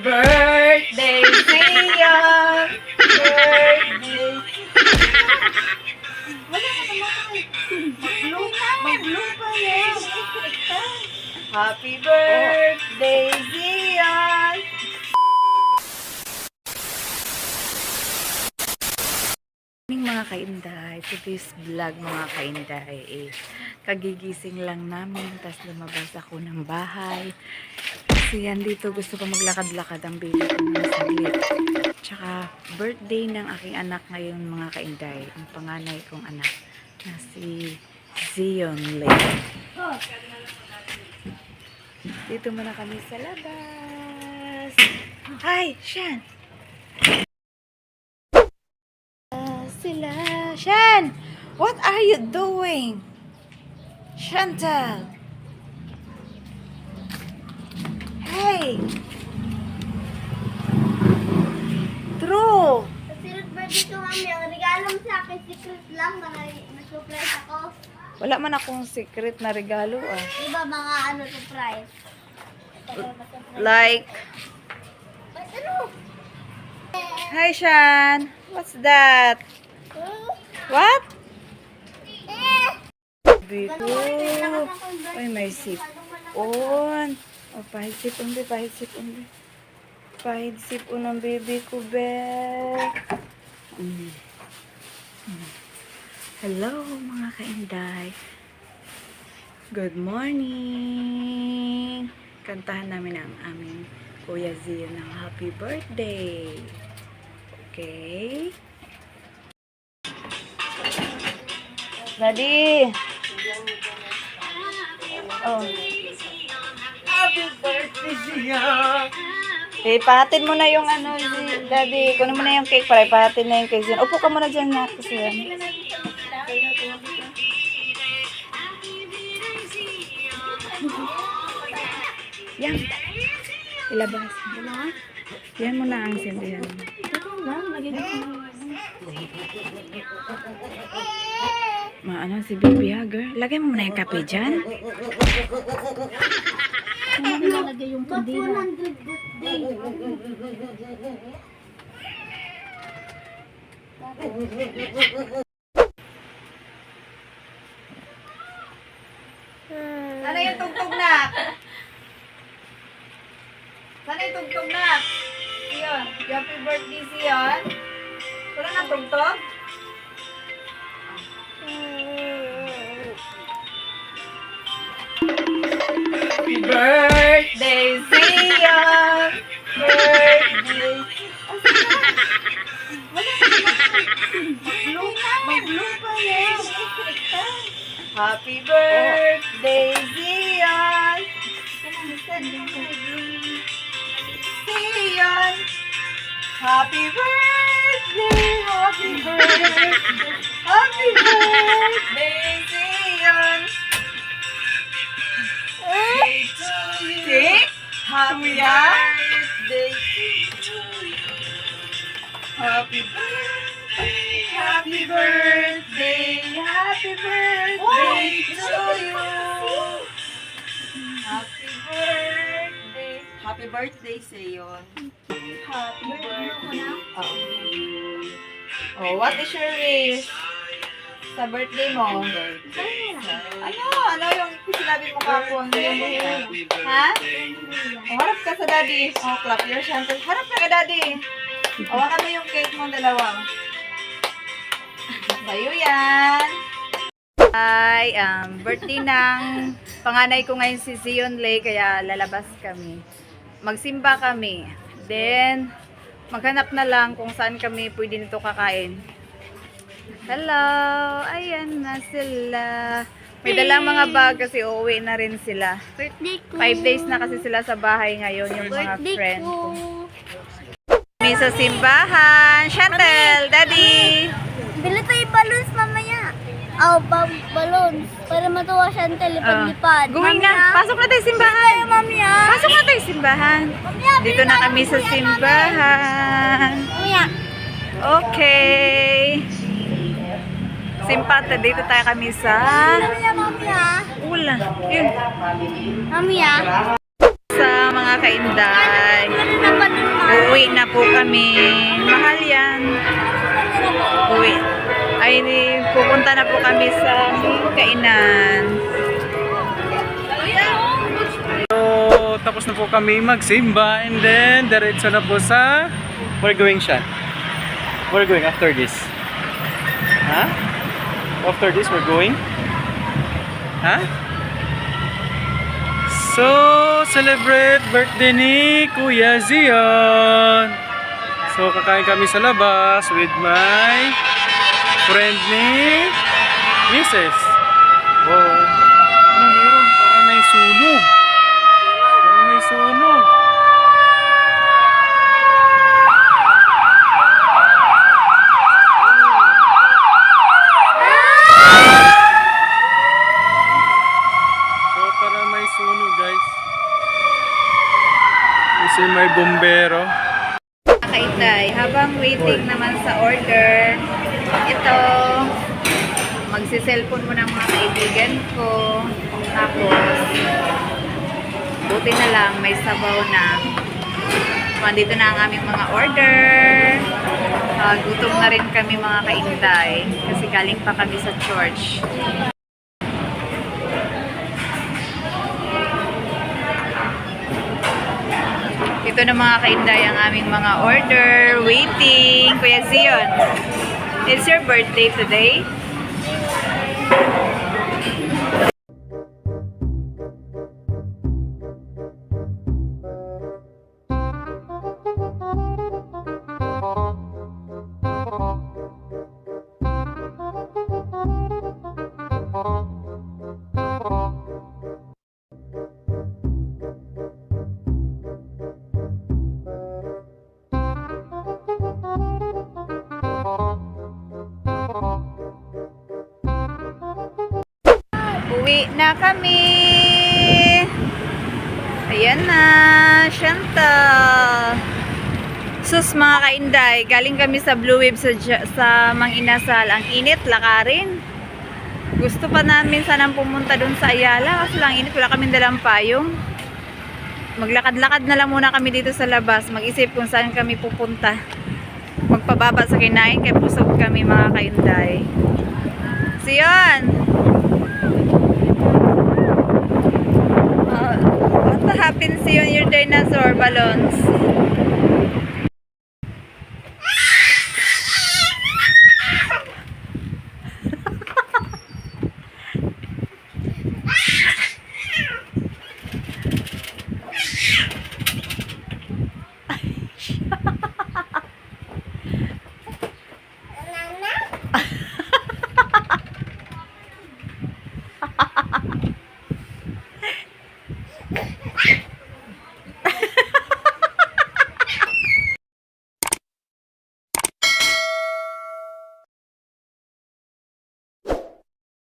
Birthday, Zia! Birthday! Wala ka naman. Mag-blow pa yan. Happy birthday, Zian! Morning mga kainday. Today's vlog mga kainday. Eh, kagigising lang namin. Tapos lumabas ako ng bahay. Kasi yan dito gusto ko maglakad-lakad ang baby ko ng saglit. Tsaka birthday ng aking anak ngayon mga kainday. Ang panganay kong anak na si Zion Lane. Dito muna kami sa labas. Hi, Shan! Shan! What are you doing? Chantal! Hey! True! Kasi birthday ko mami, ang regalo mo sa akin, secret lang, na na-surprise ako. Wala man akong secret na regalo ah. Iba mga ano, surprise. Like, ano? hi Shan! What's that? What? Biko. Ay, may sip. On. Oh, pahid sip undi, pahid sip undi. Pahid sip unang baby ko, be. Hello, mga kainday. Good morning. Kantahan namin ang aming Kuya Zio ng happy birthday. Okay? Daddy! Oh. Happy birthday, Zia! Eh, pahatin mo na yung ano, si Daddy. Kunin mo na yung cake para ipahatin na yung cake dyan. Upo ka muna dyan na kasi yan. Yan. Ilabas. Yan mo na ang sindihan. Maano si baby ha, girl? Lagay mo muna yung kape dyan. Ba't 100 birthday? Sana yung tugtog na? Sana yung tugtog na? Siyon. Happy birthday, Siyon. Wala na tugtog? Birthday, Siyon! Birthday! Mag-blow pa yan. Happy birthday, Zion! Zion! Happy birthday! Happy birthday! Happy birthday, Happy birthday sa yon. Happy birthday! Oh. oh, what is your wish? Sa birthday mo? Ano? Ano yung sinabi mo kapon? Ha? Oh, harap ka sa daddy. Oh, clap your hands. Harap ka kay daddy. Hawakan mo yung cake mo dalawa. Sa'yo yan. Ay, um, birthday ng panganay ko ngayon si Zion Lay, kaya lalabas kami. Magsimba kami. Then, maghanap na lang kung saan kami pwede nito kakain. Hello! Ayan na sila. May dalang mga bag kasi uuwi na rin sila. Birthday ko. Five days na kasi sila sa bahay ngayon, yung mga Birthday friend ko. Kami sa simbahan. Chantel, Daddy! Bili tayo balloons mamaya. Oh, ba balloons. Para matuwa siya ang telipad-lipad. Ah, Going na. Pasok na tayo simbahan. Simbahan. Ah, Dito na kami sa simbahan. Ah. Okay. Simpante, dito tayo kami sa Mami ah, mami ah. Ula. Yun. Mami ah. mga kainday. Ano na po kami. Mahal yan. Uwi. Ay, pupunta na po kami sa kainan. Tapos na po kami magsimba and then diretso na po sa We're going siya. We're going after this. Ha? After this, we're going? Ha? So, celebrate birthday ni Kuya Zion. So, kakain kami sa labas with my friend ni Mrs. Wow. Ano meron? Parang may sunog. Parang may sunog. So, parang may sunog guys. Kasi may bombero. Kainday, habang waiting naman sa order, ito, magsiselfon mo ng mga kaibigan ko. Tapos, buti na lang, may sabaw na. Nandito na ang aming mga order. Ah, gutom na rin kami mga kainday. Kasi galing pa kami sa church. Ito na mga kainday ang aming mga order. Waiting. Kuya Zion, it's your birthday today. Kami. Ayan na, Shanta. Sus mga kainday, galing kami sa Blue Wave sa, sa Mang Inasal. Ang init, lakarin. Gusto pa namin sanang pumunta dun sa Ayala kasi lang init, wala kaming dalang payong. Maglakad-lakad na lang muna kami dito sa labas. Mag-isip kung saan kami pupunta. Magpababa sa kinain kaya pusog kami mga kainday. Siyon! Uh, you on your dinosaur balloons?